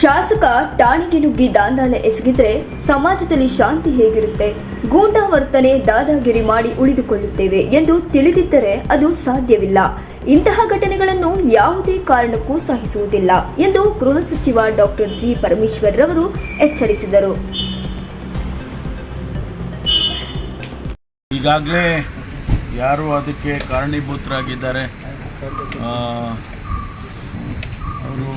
ಶಾಸಕ ಠಾಣೆಗೆ ನುಗ್ಗಿ ದಾಂದಾಲ ಎಸಗಿದ್ರೆ ಸಮಾಜದಲ್ಲಿ ಶಾಂತಿ ಹೇಗಿರುತ್ತೆ? ಗೂಂಡಾ ವರ್ತನೆ ದಾದಾಗಿರಿ ಮಾಡಿ ಉಳಿದುಕೊಳ್ಳುತ್ತೇವೆ ಎಂದು ತಿಳಿದಿದ್ದರೆ ಅದು ಸಾಧ್ಯವಿಲ್ಲ. ಇಂತಹ ಘಟನೆಗಳನ್ನು ಯಾವುದೇ ಕಾರಣಕ್ಕೂ ಸಹಿಸುವುದಿಲ್ಲ ಎಂದು ಗೃಹ ಸಚಿವ ಡಾಕ್ಟರ್ ಜಿ. ಪರಮೇಶ್ವರ್ ರವರು ಎಚ್ಚರಿಸಿದರು. ಈಗಾಗಲೇ ಯಾರು ಅದಕ್ಕೆ ಕಾರಣೀಭೂತರಾಗಿದ್ದಾರೆ ಅವರು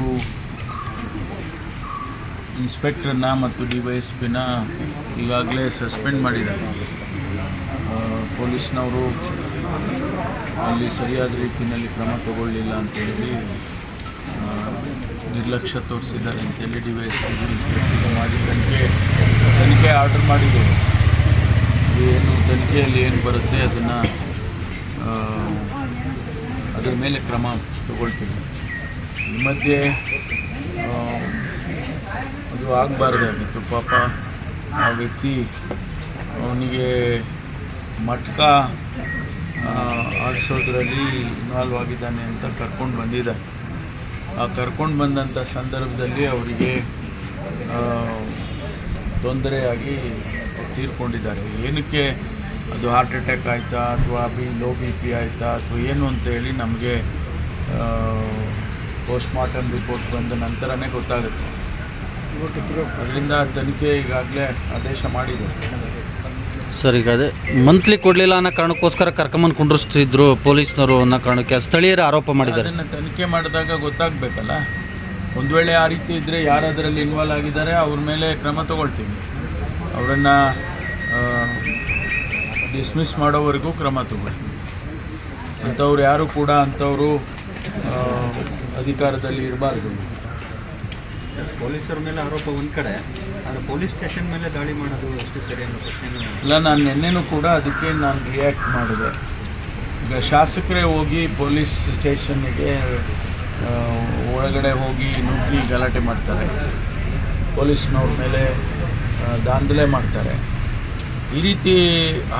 ಇನ್ಸ್ಪೆಕ್ಟರ್ನ ಮತ್ತು ಡಿ ವೈ ಎಸ್ ಪಿನ ಈಗಾಗಲೇ ಸಸ್ಪೆಂಡ್ ಮಾಡಿದ್ದಾರೆ. ಪೊಲೀಸ್ನವರು ಅಲ್ಲಿ ಸರಿಯಾದ ರೀತಿಯಲ್ಲಿ ಕ್ರಮ ತಗೊಳ್ಳಿಲ್ಲ ಅಂತೇಳಿ ನಿರ್ಲಕ್ಷ್ಯ ತೋರಿಸಿದ್ದಾರೆ ಅಂತೇಳಿ ಡಿ ವೈ ಎಸ್ ಪಿ ಮಾಡಿ ತನಿಖೆ ತನಿಖೆ ಆರ್ಡರ್ ಮಾಡಿದ್ದೇವೆ. ಏನು ತನಿಖೆಯಲ್ಲಿ ಏನು ಬರುತ್ತೆ ಅದನ್ನು ಅದರ ಮೇಲೆ ಕ್ರಮ ತಗೊಳ್ತೀವಿ. ಈ ಮಧ್ಯೆ ಮಿತ್ರ ಆಗಬಾರ್ದಾಗಿತ್ತು ಪಾಪ ಆ ವ್ಯಕ್ತಿ ಅವನಿಗೆ ಮಟ್ಕ ಆಡಿಸೋದ್ರಲ್ಲಿ ಇನ್ವಾಲ್ವ್ ಆಗಿದ್ದಾನೆ ಅಂತ ಕರ್ಕೊಂಡು ಬಂದಿದ್ದಾರೆ. ಆ ಕರ್ಕೊಂಡು ಬಂದಂಥ ಸಂದರ್ಭದಲ್ಲಿ ಅವರಿಗೆ ತೊಂದರೆಯಾಗಿ ತೀರ್ಕೊಂಡಿದ್ದಾರೆ. ಏನಕ್ಕೆ? ಅದು ಹಾರ್ಟ್ ಅಟ್ಯಾಕ್ ಆಯಿತಾ ಅಥವಾ ಬಿ ಲೋ ಬಿ ಪಿ ಆಯಿತಾ ಅಥವಾ ಏನು ಅಂತೇಳಿ ನಮಗೆ ಪೋಸ್ಟ್ಮಾರ್ಟಮ್ ರಿಪೋರ್ಟ್ ಬಂದ ನಂತರನೇ ಗೊತ್ತಾಗುತ್ತೆ. ಅದರಿಂದ ತನಿಖೆ ಈಗಾಗಲೇ ಆದೇಶ ಮಾಡಿದೆ. ಸರ್ ಈಗ ಅದೇ ಮಂತ್ಲಿ ಕೊಡಲಿಲ್ಲ ಅನ್ನೋ ಕಾರಣಕ್ಕೋಸ್ಕರ ಕರ್ಕೊಂಬಂದು ಕುಂಡ್ರಿಸ್ತಿದ್ರು ಪೊಲೀಸ್ನವರು ಅನ್ನೋ ಕಾರಣಕ್ಕೆ ಸ್ಥಳೀಯರು ಆರೋಪ ಮಾಡಿದ್ದಾರೆ. ಅದನ್ನು ತನಿಖೆ ಮಾಡಿದಾಗ ಗೊತ್ತಾಗಬೇಕಲ್ಲ? ಒಂದು ವೇಳೆ ಆ ರೀತಿ ಇದ್ದರೆ ಯಾರು ಅದರಲ್ಲಿ ಇನ್ವಾಲ್ವ್ ಆಗಿದ್ದಾರೆ ಅವ್ರ ಮೇಲೆ ಕ್ರಮ ತಗೊಳ್ತೀವಿ. ಅವರನ್ನು ಡಿಸ್ಮಿಸ್ ಮಾಡೋವರೆಗೂ ಕ್ರಮ ತಗೊಳ್ತೀವಿ. ಅಂಥವ್ರು ಯಾರು ಕೂಡ ಅಂಥವರು ಅಧಿಕಾರದಲ್ಲಿ ಇರಬಾರ್ದು. ಪೊಲೀಸರ ಮೇಲೆ ಆರೋಪ ಒಂದು ಕಡೆ, ಆದರೆ ಪೊಲೀಸ್ ಸ್ಟೇಷನ್ ಮೇಲೆ ದಾಳಿ ಮಾಡೋದು ಎಷ್ಟು ಸರಿ ಅನ್ನೋ ಪ್ರಶ್ನೆ ಇಲ್ಲ. ನಾನು ನಿನ್ನೆನೂ ಕೂಡ ಅದಕ್ಕೆ ನಾನು ರಿಯಾಕ್ಟ್ ಮಾಡಿದೆ. ಈಗ ಶಾಸಕರೇ ಹೋಗಿ ಪೊಲೀಸ್ ಸ್ಟೇಷನ್ನಿಗೆ ಒಳಗಡೆ ಹೋಗಿ ನುಗ್ಗಿ ಗಲಾಟೆ ಮಾಡ್ತಾರೆ. ಪೊಲೀಸ್ನವ್ರ ಮೇಲೆ ದಾಂಧಲೆ ಮಾಡ್ತಾರೆ. ಈ ರೀತಿ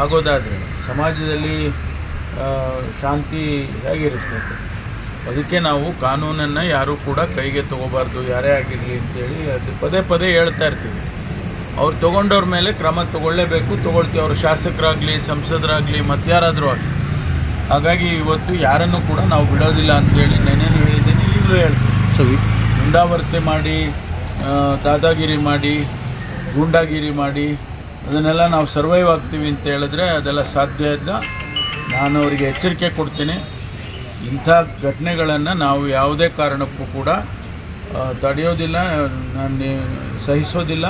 ಆಗೋದಾದರೆ ಸಮಾಜದಲ್ಲಿ ಶಾಂತಿ ಹೇಗಿರುತ್ತೆ? ಅದಕ್ಕೆ ನಾವು ಕಾನೂನನ್ನು ಯಾರೂ ಕೂಡ ಕೈಗೆ ತಗೋಬಾರ್ದು ಯಾರೇ ಆಗಿರಲಿ ಅಂತೇಳಿ ಅದು ಪದೇ ಪದೇ ಹೇಳ್ತಾ ಇರ್ತೀವಿ. ಅವ್ರು ತೊಗೊಂಡವ್ರ ಮೇಲೆ ಕ್ರಮ ತಗೊಳ್ಳೇಬೇಕು ತೊಗೊಳ್ತೀವಿ. ಅವರು ಶಾಸಕರಾಗಲಿ ಸಂಸದರಾಗಲಿ ಮತ್ತಾರಾದರೂ ಆಗಲಿ. ಹಾಗಾಗಿ ಇವತ್ತು ಯಾರನ್ನು ಕೂಡ ನಾವು ಬಿಡೋದಿಲ್ಲ ಅಂತೇಳಿ ನೆನೇನು ಹೇಳಿದ್ದೀನಿ ಈಗಲೂ ಹೇಳ್ತೀನಿ. ಸೊ ವಿ- ಗುಂಡಾವರ್ತೆ ಮಾಡಿ ದಾದಾಗಿರಿ ಮಾಡಿ ಗೂಂಡಾಗಿರಿ ಮಾಡಿ ಅದನ್ನೆಲ್ಲ ನಾವು ಸರ್ವೈವ್ ಆಗ್ತೀವಿ ಅಂತ ಹೇಳಿದ್ರೆ ಅದೆಲ್ಲ ಸಾಧ್ಯ ಇಲ್ಲ. ನಾನು ಅವರಿಗೆ ಎಚ್ಚರಿಕೆ ಕೊಡ್ತೀನಿ. ಇಂಥ ಘಟನೆಗಳನ್ನು ನಾವು ಯಾವುದೇ ಕಾರಣಕ್ಕೂ ಕೂಡ ತಡೆಯೋದಿಲ್ಲ ನಾನು ಸಹಿಸೋದಿಲ್ಲ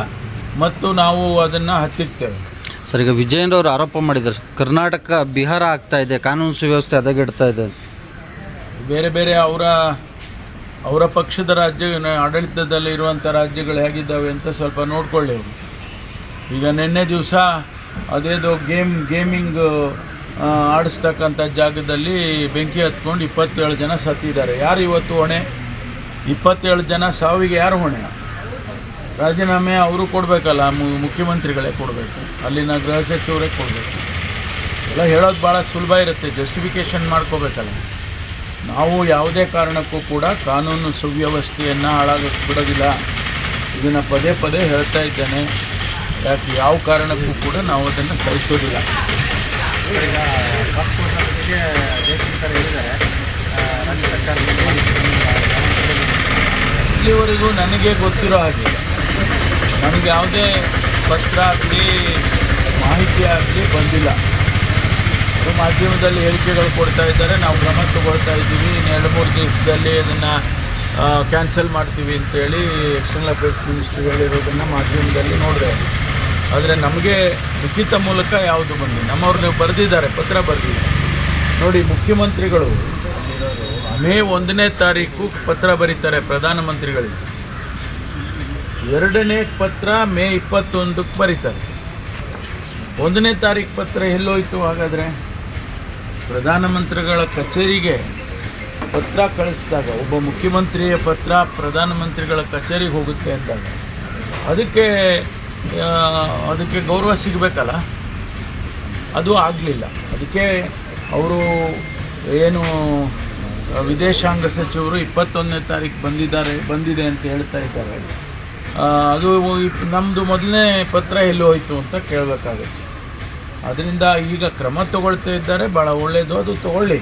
ಮತ್ತು ನಾವು ಅದನ್ನು ಹತ್ತಿಕ್ತೇವೆ ಸರ್ ಈಗ ವಿಜಯೇಂದ್ರ ಅವರು ಆರೋಪ ಮಾಡಿದ್ದಾರೆ. ಕರ್ನಾಟಕ ಬಿಹಾರ ಆಗ್ತಾ ಇದೆ ಕಾನೂನು ಸುವ್ಯವಸ್ಥೆ ಹದಗೆಡ್ತಾ ಇದೆ. ಬೇರೆ ಬೇರೆ ಅವರ ಅವರ ಪಕ್ಷದ ರಾಜ್ಯ ಆಡಳಿತದಲ್ಲಿ ಇರುವಂಥ ರಾಜ್ಯಗಳು ಹೇಗಿದ್ದಾವೆ ಅಂತ ಸ್ವಲ್ಪ ನೋಡಿಕೊಳ್ಳಿ ಈಗ ನಿನ್ನೆ ದಿವಸ ಅದೇದೋ ಗೇಮ್ ಗೇಮಿಂಗ್ ಆಡಿಸ್ತಕ್ಕಂಥ ಜಾಗದಲ್ಲಿ ಬೆಂಕಿ ಹತ್ಕೊಂಡು ಇಪ್ಪತ್ತೇಳು ಜನ ಸತ್ತಿದ್ದಾರೆ. ಯಾರು ಇವತ್ತು ಹೊಣೆ? ಇಪ್ಪತ್ತೇಳು ಜನ ಸಾವಿಗೆ ಯಾರು ಹೊಣೆ? ರಾಜೀನಾಮೆ ಅವರು ಕೊಡಬೇಕಲ್ಲ ಮುಖ್ಯಮಂತ್ರಿಗಳೇ ಕೊಡಬೇಕು. ಅಲ್ಲಿನ ಗೃಹ ಸಚಿವರೇ ಕೊಡಬೇಕು. ಎಲ್ಲ ಹೇಳೋದು ಭಾಳ ಸುಲಭ ಇರುತ್ತೆ ಜಸ್ಟಿಫಿಕೇಷನ್ ಮಾಡ್ಕೋಬೇಕಲ್ಲ. ನಾವು ಯಾವುದೇ ಕಾರಣಕ್ಕೂ ಕೂಡ ಕಾನೂನು ಸುವ್ಯವಸ್ಥೆಯನ್ನು ಹಾಳಾಗಕ್ಕೆ ಬಿಡೋದಿಲ್ಲ ಇದನ್ನು ಪದೇ ಪದೇ ಹೇಳ್ತಾ ಇದ್ದೇನೆ. ಯಾಕೆ, ಯಾವ ಕಾರಣಕ್ಕೂ ಕೂಡ ನಾವು ಅದನ್ನು ಸಹಿಸೋದಿಲ್ಲ. ಈಗ ಹೇಳಿದ್ದಾರೆ ರಾಜ್ಯ ಇಲ್ಲಿವರೆಗೂ ನನಗೆ ಗೊತ್ತಿರೋ ಹಾಗೆ, ನಮಗೆ ಯಾವುದೇ ಪತ್ರ ಆಗಲಿ, ಮಾಹಿತಿ ಆಗಲಿ ಬಂದಿಲ್ಲ. ಮಾಧ್ಯಮದಲ್ಲಿ ಹೇಳಿಕೆಗಳು ಕೊಡ್ತಾ ಇದ್ದಾರೆ. ನಾವು ಕ್ರಮ ತಗೊಳ್ತಾ ಇದ್ದೀವಿ. ಇನ್ನು ಎರಡು ಮೂರು ದಿವಸದಲ್ಲಿ ಅದನ್ನು ಕ್ಯಾನ್ಸಲ್ ಮಾಡ್ತೀವಿ ಅಂತೇಳಿ ಎಕ್ಸ್ಟರ್ನಲ್ ಅಫೇರ್ಸ್ ಮಿನಿಸ್ಟ್ರಿ ಹೇಳಿರೋದನ್ನು ಮಾಧ್ಯಮದಲ್ಲಿ ನೋಡಿದೆ ಆದರೆ ನಮಗೆ ಲಿಖಿತ ಮೂಲಕ ಯಾವುದು ಬಂದಿಲ್ಲ. ನಮ್ಮವ್ರು ನೀವು ಬರೆದಿದ್ದಾರೆ, ಪತ್ರ ಬರೆದಿದ್ದಾರೆ ನೋಡಿ, ಮುಖ್ಯಮಂತ್ರಿಗಳು ಮೇ ಒಂದನೇ ತಾರೀಕು ಪತ್ರ ಬರೀತಾರೆ ಪ್ರಧಾನಮಂತ್ರಿಗಳಿಗೆ. ಎರಡನೇ ಪತ್ರ ಮೇ ಇಪ್ಪತ್ತೊಂದಕ್ಕೆ ಬರೀತಾರೆ. ಒಂದನೇ ತಾರೀಕು ಪತ್ರ ಎಲ್ಲೋಯ್ತು, ಹಾಗಾದರೆ ಪ್ರಧಾನಮಂತ್ರಿಗಳ ಕಚೇರಿಗೆ ಪತ್ರ ಕಳಿಸಿದಾಗ, ಒಬ್ಬ ಮುಖ್ಯಮಂತ್ರಿಯ ಪತ್ರ ಪ್ರಧಾನಮಂತ್ರಿಗಳ ಕಚೇರಿಗೆ ಹೋಗುತ್ತೆ ಅಂದಾಗ, ಅದಕ್ಕೆ ಅದಕ್ಕೆ ಗೌರವ ಸಿಗಬೇಕಲ್ಲ? ಅದು ಆಗಲಿಲ್ಲ. ಅದಕ್ಕೆ ಅವರು ಏನು, ವಿದೇಶಾಂಗ ಸಚಿವರು ಇಪ್ಪತ್ತೊಂದನೇ ತಾರೀಕು ಬಂದಿದ್ದಾರೆ, ಬಂದಿದೆ ಅಂತ ಹೇಳ್ತಾ ಇದ್ದಾರೆ. ಅದು ನಮ್ಮದು ಮೊದಲನೇ ಪತ್ರ ಎಲ್ಲಿ ಹೋಯಿತು ಅಂತ ಕೇಳಬೇಕಾಗುತ್ತೆ. ಅದರಿಂದ ಈಗ ಕ್ರಮ ತಗೊಳ್ತಾ ಇದ್ದಾರೆ ಭಾಳ ಒಳ್ಳೆಯದು ಅದು ತಗೊಳ್ಳಿ.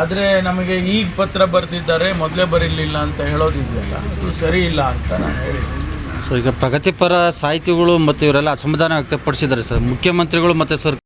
ಆದರೆ ನಮಗೆ ಈಗ ಪತ್ರ ಬರೆದಿದ್ದಾರೆ, ಮೊದಲೇ ಬರೀಲಿಲ್ಲ ಅಂತ ಹೇಳೋದಿದೆಯಲ್ಲ, ಅದು ಸರಿ ಇಲ್ಲ ಅಂತ ನಾನು ಹೇಳಿದ್ದೀನಿ ಈಗ ಪ್ರಗತಿಪರ ಸಾಹಿತಿಗಳು ಮತ್ತು ಇವರೆಲ್ಲ ಅಸಮಾಧಾನ ವ್ಯಕ್ತಪಡಿಸಿದ್ದಾರೆ ಸರ್. ಮುಖ್ಯಮಂತ್ರಿಗಳು ಮತ್ತು ಸರ್